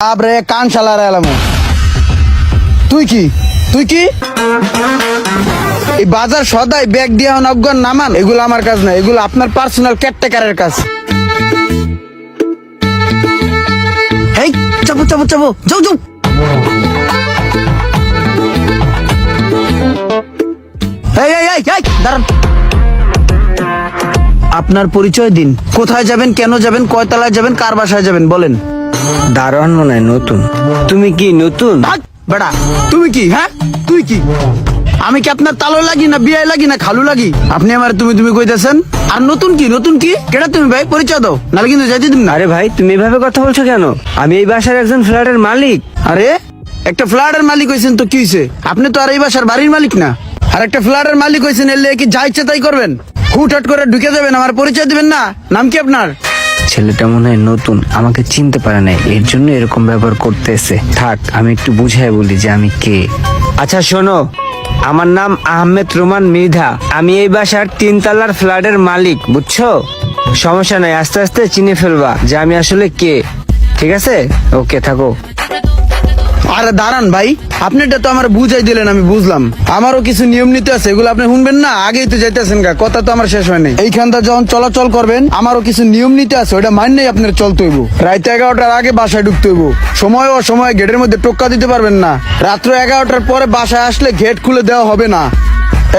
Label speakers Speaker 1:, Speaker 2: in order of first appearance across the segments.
Speaker 1: আবরে কান শালার এলাম তুই কি? তুই কি? এই বাজার সদাই ব্যাগ দিয়ে অজ্ঞান নামান, এগুলো আমার কাজ না, এগুলো আপনার পার্সোনাল কেয়ারটেকারের কাজ। এই চাপো চাপো চাপো, যাও যাও। এই এই এই এই দাঁড়ান। আপনার পরিচয় দিন। কোথায় যাবেন, কেন যাবেন, কয়তলায় যাবেন, কার বাসায় যাবেন, বলেন।
Speaker 2: দারোয়ান মনে হয় নতুন। তুমি কি নতুন?
Speaker 1: বেটা তুমি কি হ্যাঁ? তুই কি? আমি কি আপনার তালো লাগি না বিয়ে লাগি না খালু লাগি? আপনি আমার তুমি তুমি কইতেছেন। আর নতুন কি নতুন কি? কেটা তুমি ভাই? পরিচয় দাও নাহলে কিন্তু যাইতে দিন না।
Speaker 2: আরে ভাই তুমি এভাবে কথা বলছো কেন? আমি এই বাসার একজন ফ্ল্যাটের মালিক।
Speaker 1: আরে একটা ফ্ল্যাটের মালিক হয়েছেন তো কি হয়েছে আপনি তো আর এই বাসার বাড়ির মালিক না। আর একটা ফ্ল্যাটের মালিক হয়েছেন এলে কি যা ইচ্ছে তাই করবেন? হুটহাট করে ঢুকে যাবেন আমার পরিচয় দিবেন না? নাম কি আপনার?
Speaker 2: ছেলেটা মনে হয় নতুন। আমাকে চিনতে পারে নাই। এর জন্য এরকম ব্যবহার করতেছে। থাক, আমি একটু বুঝাই বলি যে আমি কে। আচ্ছা শোনো। আমার নাম আহমেদ রোমান মৃধা। আমি এই বাসার তিনতলার ফ্ল্যাটের মালিক, বুঝছ? সমস্যা নাই, আস্তে আস্তে চিনে ফেলবা যে আমি আসলে কে। ঠিক আছে? ওকে, থাকো।
Speaker 1: আরে দাঁড়ান ভাই। আপনি এটা তো আমার বুঝাই দিলেন, আমি বুঝলাম। আমারও কিছু নিয়ম নীতি আছে, এগুলো আপনি শুনবেন না, আগেই তো যাইতেছেন গা, কথা তো আমার শেষ হয়নি এইখানটা যখন চলাচল করবেন, আমারও কিছু নিয়ম নীতি আছে ওটা মানলেই আপনার চলতে হইব। রাইতে এগারোটার আগে বাসায় ঢুকতে হইব। সময় ও সময় গেটের মধ্যে টোক্কা দিতে পারবেন না। রাত্র এগারোটার পরে বাসায় আসলে গেট খুলে দেওয়া হবে না।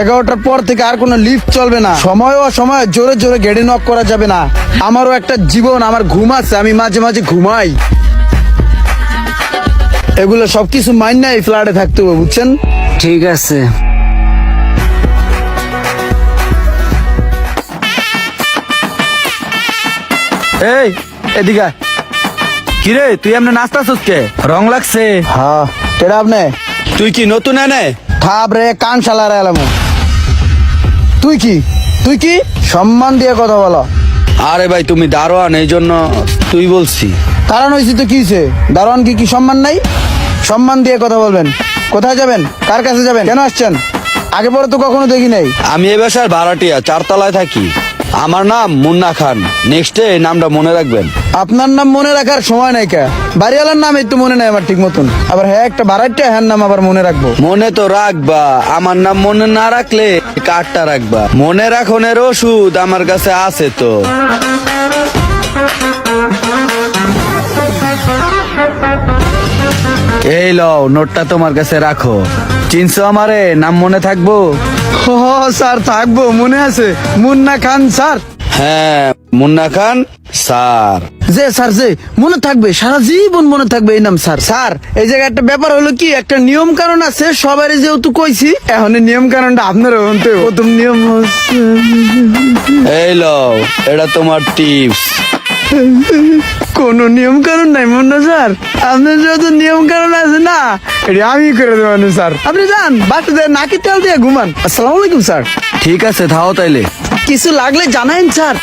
Speaker 1: এগারোটার পর থেকে আর কোনো লিফট চলবে না। সময় ও সময় জোরে জোরে গেড়ে নক করা যাবে না। আমারও একটা জীবন, আমার ঘুম আছে, আমি মাঝে মাঝে ঘুমাই। এগুলো সবকিছু মাইন না এই ফ্ল্যাটে থাকতে হবে বুঝছেন?
Speaker 2: ঠিক আছে।
Speaker 3: এই এদিকে। কিরে তুই এমনি নাস্তা কে? রং লাগছে।
Speaker 1: হ্যাঁ কেডা আপনি?
Speaker 3: তুই কি নতুন এনে?
Speaker 1: থাপ রে কান শালার এলাম। তুই কি? তুই কি? সম্মান দিয়ে কথা বলো।
Speaker 3: আরে ভাই তুমি দারোয়ান এই জন্য তুই বলছি।
Speaker 1: কারণ হয়েছে তো কি হয়েছে দারোয়ান কি কি সম্মান নাই? সম্মান দিয়ে কথা বলবেন। কোথায় যাবেন? কার কাছে যাবেন? কেন আসছেন? আগে পরে তো কখনো দেখি নাই।
Speaker 3: আমি এ বাসার ভাড়াটিয়া চারতলায় থাকি। আমার নাম মুন্না খান। নেক্সটে এই নামটা মনে রাখবেন।
Speaker 1: আপনার নাম মনে রাখার সময় নাই কে? বাড়িওয়ালার নাম একটু মনে নাই আমার ঠিক মতন। আবার হ্যাঁ একটা বাড়াইটা হ্যাঁ নাম আবার মনে রাখব।
Speaker 3: মনে তো রাখবা। আমার নাম মনে না রাখলে কার্ডটা রাখবা। মনে রাখনের ওষুধ আমার কাছে আছে তো। এই লও নোটটা তোমার কাছে রাখো। চিনছো আমারে? নাম মনে থাকব?
Speaker 1: ও স্যার থাকব মনে আছে। মুন্না খান স্যার।
Speaker 3: হ্যাঁ মুন্না খান স্যার।
Speaker 1: যে স্যার যে মনে থাকবে সারা জীবন মনে থাকবে এই নাম স্যার। স্যার এই জায়গায় একটা ব্যাপার হলো কি একটা নিয়ম কারণ আছে সবারই যেহেতু কইছি এখন নিয়ম কারণটা আপনার প্রথম নিয়ম
Speaker 3: এই লও এটা তোমার টিপস।
Speaker 1: কোনো নিয়ম কারণ নাই মুন্না স্যার। আপনার যত নিয়ম কারণ আছে না এটা আমি করে দেবো না, স্যার। আপনি যান বাসাতে নাকি তেল দিয়ে ঘুমান। আসসালামু আলাইকুম স্যার।
Speaker 3: ঠিক আছে থাও তাইলে।
Speaker 1: কিছু লাগলে জানাইন স্যার।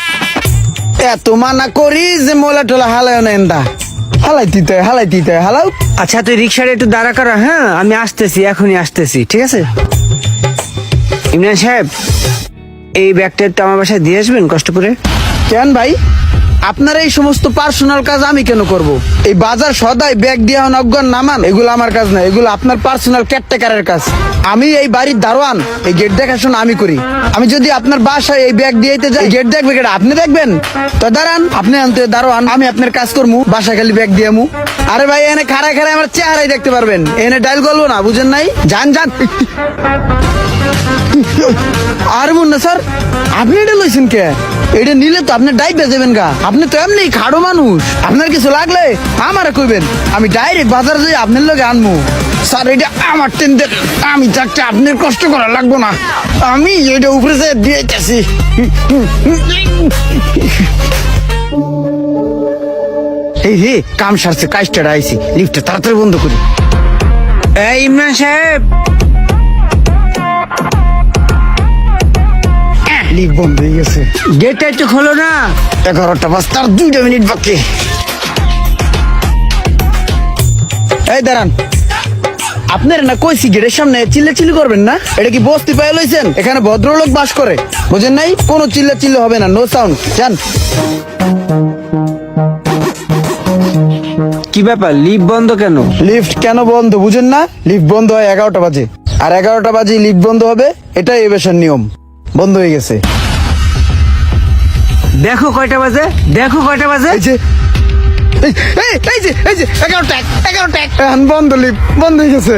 Speaker 1: এত মানা করি যে মোলা টোলা হালায় নেন দা হালাই দিতে হালাই দিতে হালাও।
Speaker 2: আচ্ছা তুই রিক্সাটা একটু দাঁড়া করা হ্যাঁ? আমি আসতেছি এখনই আসতেছি ঠিক আছে? ইমরান সাহেব এই ব্যাগটা একটু আমার বাসায় দিয়ে আসবেন কষ্ট করে?
Speaker 1: কেন ভাই? আপনার এই সমস্ত পার্সোনাল কাজ আমি কেন করব? এই বাজার সদাই ব্যাগ দিয়ে অজ্ঞান নামান এগুলো আমার কাজ না, এগুলো আপনার পার্সোনাল কেয়ারটেকারের কাজ। আমি এই বাড়ির দারোয়ান, এই গেট দেখাশোনা আমি করি। আমি যদি আপনার বাসায় এই ব্যাগ দিয়ে যাই গেট দেখবে কেটে আপনি দেখবেন? তো দাঁড়ান, আপনি আনতে দারোয়ান, আমি আপনার কাজ করব বাসায় খালি ব্যাগ দিয়ে আমু। আরে ভাই, এনে খাড়ায় খাড়ায় আমার চেহারাই দেখতে পারবেন। এনে ডাইল করব না, বুঝেন নাই? যান যান। আর মুন্না স্যার আপনি এটা লইছেন কে? এটা নিলে তো আপনি ডাই বেজেবেন গা। আপনি তো এমনি খাড়ো মানুষ। আপনার কিছু লাগলে আমারে কইবেন। আমি ডাইরেক্ট বাজার যাই আপনার লগে আনব স্যার, এটা আমার টেন আমি থাকতে আপনার কষ্ট করা লাগবো না। আমি এটা উপরে যে দিয়েছি। এই হে, কাম সারছে, কাজটা আইছি লিফটে তাড়াতাড়ি বন্ধ করি।
Speaker 2: এই ইমরান সাহেব
Speaker 1: লিফট বন্ধ হয়ে গেছে।
Speaker 2: গেটটা একটু খোলো না।
Speaker 1: এগারোটা বাজ তার দুইটা মিনিট বাকি। এই দাঁড়ান। আপনার না কইছি গেটের সামনে চিল্লে চিল্লি করবেন না? এটা কি বস্তি পায়ে লইছেন? এখানে ভদ্রলোক বাস করে। বুঝেন নাই? কোনো চিল্লে চিল্লে হবে না নো সাউন্ড জান
Speaker 2: কি ব্যাপার লিফট বন্ধ কেন?
Speaker 1: লিফট কেন বন্ধ বুঝেন না? লিফট বন্ধ হয় এগারোটা বাজে। আর এগারোটা বাজে লিফট বন্ধ হবে এটাই এ বেশার নিয়ম। বন্ধ হয়ে গেছে।
Speaker 2: দেখো কয়টা বাজে? দেখো কয়টা বাজে?
Speaker 1: এই যে এই যে এই যে এগারোটা এগারোটা বন্ধ লিপ বন্ধ হয়ে গেছে।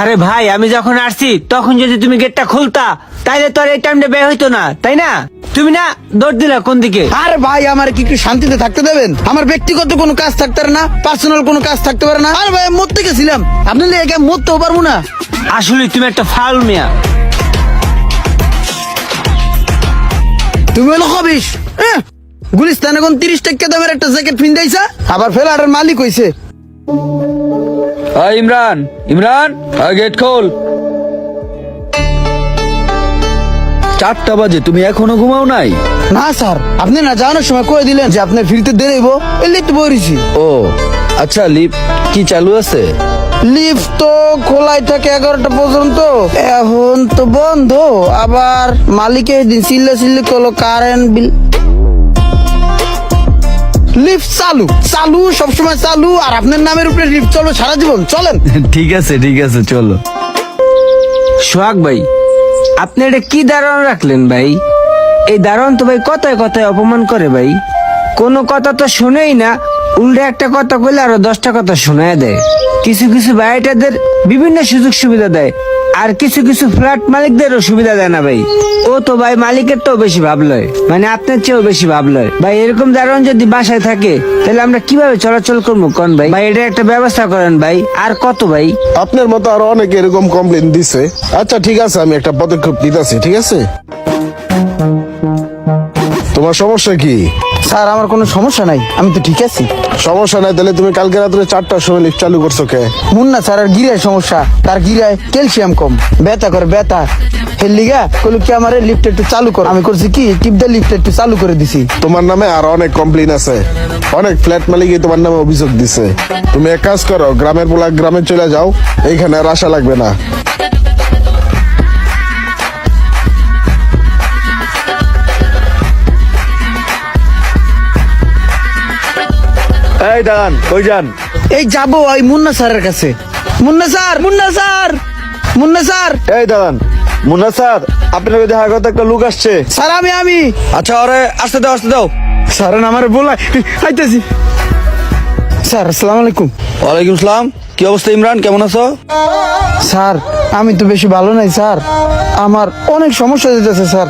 Speaker 2: আরে ভাই আমি যখন আসছি তখন যদি তুমি গেটটা খুলতা তাইলে তোর আর এই টাইমটা বের হইতো না তাই না? তুমি না দৌড় দিলা কোন দিকে?
Speaker 1: আরে ভাই আমার কি একটু শান্তিতে থাকতে দেবেন? আমার ব্যক্তিগত কোনো কাজ থাকতে পারে না পার্সোনাল কোনো কাজ থাকতে পারে না। আরে ভাই মরতে গেছিলাম। আপনি একা মরতেও পারব না?
Speaker 2: আসলে তুমি একটা ফাউল মিয়া।
Speaker 1: তুমি হলো হবিস গুলিস্তান এখন তিরিশ টাকা দামের একটা জ্যাকেট ফিন্দাইছা আবার ফেলারের মালিক হইছে।
Speaker 3: ইমরান ইমরান গেট খোল। চারটা বাজে তুমি এখনও ঘুমাও নাই?
Speaker 1: না স্যার। আপনি না যাওয়ানোর সময় কয়ে দিলেন যে আপনার ফিরতে দেরিব এলে তো বইছি
Speaker 3: ও আচ্ছা লিপ কি চালু আছে?
Speaker 1: লিফট তো খোলাই থাকে এগারোটা পর্যন্ত। এখন তো বন্ধ। আবার মালিকের দিন চিল্লা চিল্লি করল কারেন্ট বিল লিফট চালু চালু সবসময় চালু আর আপনার নামের উপরে লিফট চলবে সারা জীবন। চলেন।
Speaker 3: ঠিক আছে ঠিক আছে চলো।
Speaker 2: সোহাগ ভাই আপনি এটা কি দারণ রাখলেন ভাই? এই দারণ তো ভাই কথায় কথায় অপমান করে ভাই। কোনো কথা তো শুনেই না, উল্টে একটা কথা কইলে আরও দশটা কথা শোনায় দেয়। কিছু কিছু বাড়িটাদের বিভিন্ন সুযোগ সুবিধা দেয়। আর কিছু কিছু ফ্ল্যাট মালিকদেরও সুবিধা দেয় না ভাই। ও তো ভাই মালিকের তো বেশি ভাবলয় মানে আপনার চেয়েও বেশি ভাবলয় ভাই, এরকম দারণ যদি বাসায় থাকে, তাহলে আমরা কীভাবে চলাচল করব কোন ভাই? ভাই, এটা একটা ব্যবস্থা করেন ভাই। আর কত ভাই?
Speaker 4: আপনার মতো আরও অনেকে এরকম কমপ্লেন দিছে। আচ্ছা ঠিক আছে, আমি একটা পদক্ষেপ নিতেছি, ঠিক আছে? তোমার সমস্যা কি?
Speaker 1: স্যার আমার কোনো সমস্যা নাই। আমি তো ঠিক আছি।
Speaker 4: সমস্যা নাই তাহলে তুমি কালকে রাত্রে চারটার সময় লিফট চালু করছ কে?
Speaker 1: মুন্না স্যার আর গিরায় সমস্যা। তার গিরায় ক্যালসিয়াম কম। ব্যথা করে ব্যথা। হের লিগা কইলো কি আমার লিফট একটু চালু কর। আমি করছি কি টিপ দিয়ে লিফট একটু চালু করে দিছি।
Speaker 4: তোমার নামে আর অনেক কমপ্লেন আছে। অনেক ফ্ল্যাট মালিকই তোমার নামে অভিযোগ দিছে। তুমি এক কাজ করো গ্রামের পোলা গ্রামে চলে যাও এইখানে আর আশা লাগবে না।
Speaker 3: এই দাঁড়ান কই যান?
Speaker 1: এই যাব ওই মুন্না স্যারের কাছে। Munna sir Munna sir Munna sir.
Speaker 3: এই দাঁড়ান মুন্না স্যার আপনার দেখা একটা লোক আসছে।
Speaker 1: স্যার আমি আমি।
Speaker 3: আচ্ছা আসতে দাও আসতে দাও।
Speaker 1: স্যার আমার বলাই আইতেছি। স্যার আসসালামু আলাইকুম।
Speaker 3: ওয়ালাইকুম সালাম। কি অবস্থা ইমরান? কেমন আছো?
Speaker 1: স্যার আমি তো বেশি ভালো নাই স্যার। আমার অনেক সমস্যা দিতেছে স্যার।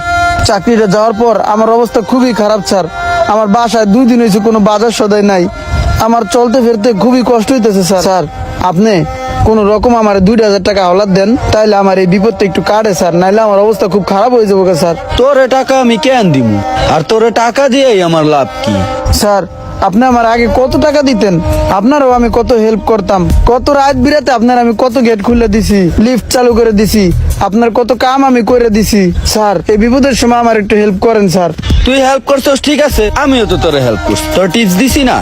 Speaker 1: চাকরিটা যাওয়ার পর আমার অবস্থা খুবই খারাপ স্যার। আমার বাসায় দুই দিন হয়েছে কোনো বাজার সদাই নাই। আমার চলতে ফিরতে খুবই কষ্ট হইতেছে স্যার। স্যার আপনি কোন রকম আমার দুই হাজার টাকা হলাদ দেন তাইলে আমার এই বিপদটা একটু কাটে স্যার। নাইলে আমার অবস্থা খুব খারাপ হয়ে যাব স্যার।
Speaker 3: তোরে টাকা আমি কেন দিমু? আর তোরে টাকা দিয়েই আমার লাভ কি?
Speaker 1: স্যার আপনি আমার আগে কত টাকা দিতেন? আপনারও আমি কত হেল্প করতাম। কত রাত বিরাতে আপনার আমি কত গেট খুলে দিছি লিফট চালু করে দিছি আপনার কত কাম আমি করে দিছি। স্যার এই বিপদের সময় আমার একটু হেল্প করেন স্যার।
Speaker 3: তুই হেল্প করছস ঠিক আছে? আমিও তো তোর হেল্প করছি। তোর টিপস দিছি না?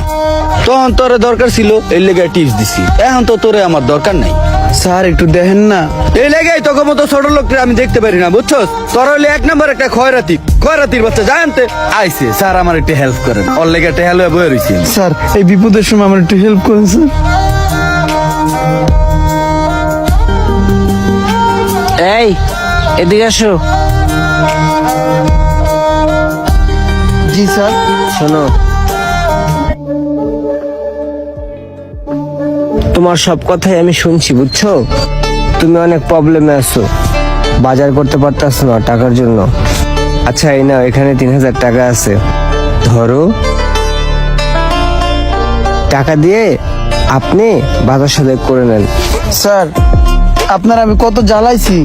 Speaker 3: তখন তোরে দরকার ছিল এই লেগে টিপস দিছি। এখন তো তোরে আমার দরকার নাই।
Speaker 1: স্যার একটু দেখেন না।
Speaker 3: এই লেগেই তোকে মতো ছোট লোককে আমি দেখতে পারি না বুঝছস? তোর হইলে এক নম্বর একটা খয়রাতি খয়রাতির বাচ্চা জানতে আইছে স্যার আমার একটু হেল্প করেন। ওর লেগে একটা হেল্প বয়ে রয়েছি
Speaker 1: স্যার এই বিপদের সময় আমার একটু হেল্প করেন স্যার।
Speaker 2: এই এদিকে আসো।
Speaker 1: জি স্যার।
Speaker 2: শোনো তোমার সব কথাই আমি শুনছি, বুঝছ? তুমি অনেক প্রবলেমে আছো। বাজার করতে পারতেছো না টাকার জন্য। আচ্ছা এই নাও, এখানে তিন হাজার টাকা আছে। ধরো। টাকা দিয়ে আপনি বাজার সদাই করে নেন।
Speaker 1: স্যার, আপনার আমি কত জ্বালাইছি,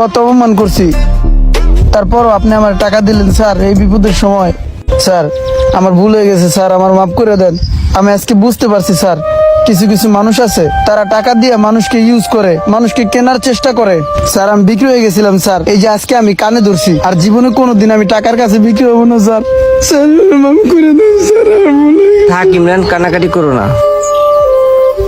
Speaker 1: কত অপমান করছি। তারপরও আপনি আমার টাকা দিলেন, স্যার, এই বিপদের সময়। স্যার, আমার ভুল হয়ে গেছে, স্যার, আমার মাফ করে দেন। আমি আজকে বুঝতে পারছি, স্যার। কিছু কিছু মানুষ আছে, তারা টাকা দিয়ে মানুষকে ইউজ করে, মানুষকে কেনার চেষ্টা করে। স্যার, আমি বিক্রি হয়ে গেছিলাম, স্যার। এই যে আজকে আমি কানে ধরছি, আর জীবনে কোনোদিন আমি টাকার কাছে বিক্রি হব না, স্যার। স্যার করে দেন, স্যার
Speaker 2: থাক ইমরান কানাকাটি করো না।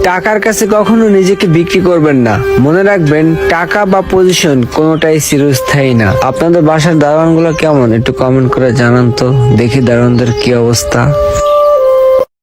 Speaker 2: টাকার কাছে কখনো নিজেকে বিক্রি করবেন না। মনে রাখবেন, টাকা বা পজিশন কোনোটাই চিরস্থায়ী না। আপনাদের বাসার দারোয়ানগুলো কেমন? একটু কমেন্ট করে জানান তো, দেখি দারোয়ানদের কি অবস্থা।